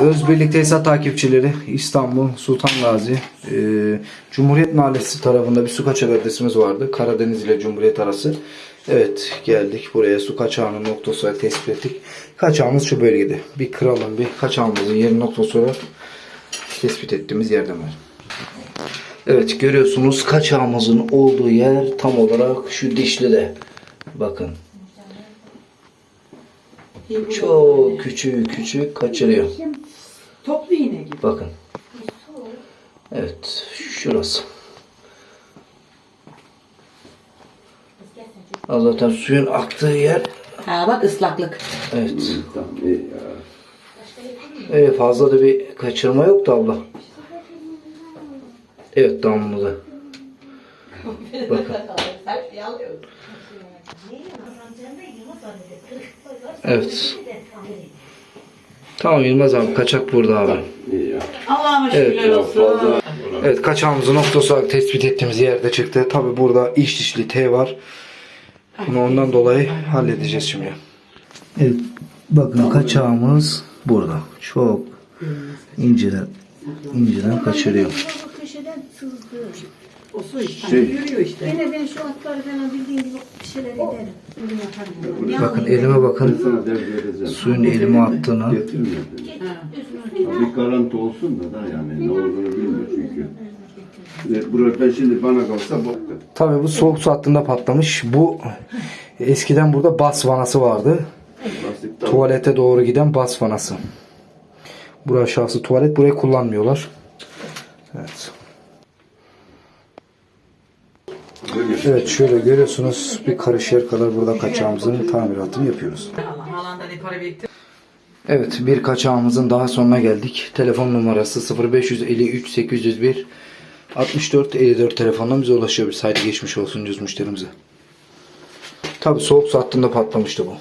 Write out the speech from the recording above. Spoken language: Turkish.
Özbirlik Tesisat takipçileri İstanbul Sultan Gazi e, Cumhuriyet Mahallesi tarafında bir su kaçağı adresimiz vardı. Karadeniz ile Cumhuriyet arası. Evet geldik buraya su kaçağının noktası tespit ettik. Kaçağımız şu bölgede. Bir kralın bir kaçağımızın yeri noktası olarak tespit ettiğimiz yerden var. Evet görüyorsunuz kaçağımızın olduğu yer tam olarak şu dişli de. Bakın. Çok küçük küçük kaçırıyor. Toplu iğne gibi. Bakın. Evet. Şurası. Ha, Zaten suyun aktığı yer. Ha bak ıslaklık. Evet. Öyle fazla da bir kaçırma yok da abla. Evet damladı. Bakın. Evet. Tamam Yılmaz abi kaçak burada abi. Allah'ıma Evet, şükürler olsun. Evet kaçağımızı noktası olarak tespit ettiğimiz yerde çıktı. Tabi burada iş dişli T var. Bunu ondan dolayı halledeceğiz şimdi. Evet bakın kaçağımız burada. Çok inceden inceden kaçırıyor. Bu köşeden sızdı. O su işte. Şey- Yürüyor işte. Gene ben şu atları falan bildiğim gibi bir şeyler ederim. Bakın elime bakın. Sana ders vereceğim. Suyun elime attığını. Getirme dedi. Bir garanti olsun da da yani ne olduğunu bilmiyor çünkü. Evet, Buraya ben şimdi bana kalsa bu. Tabi bu soğuk su hattında patlamış. Bu eskiden burada bas vanası vardı. Lastik tam- Tuvalete doğru giden bas vanası. Burası aşağısı tuvalet. Burayı kullanmıyorlar. Evet. Evet şöyle görüyorsunuz bir karış yer kadar burada kaçağımızın tamiratını yapıyoruz. Evet bir kaçağımızın daha sonuna geldik. Telefon numarası 0553 801 64 54 telefondan bize ulaşabilir. Haydi geçmiş olsun diyoruz müşterimize. Tabi soğuk su hattında patlamıştı bu.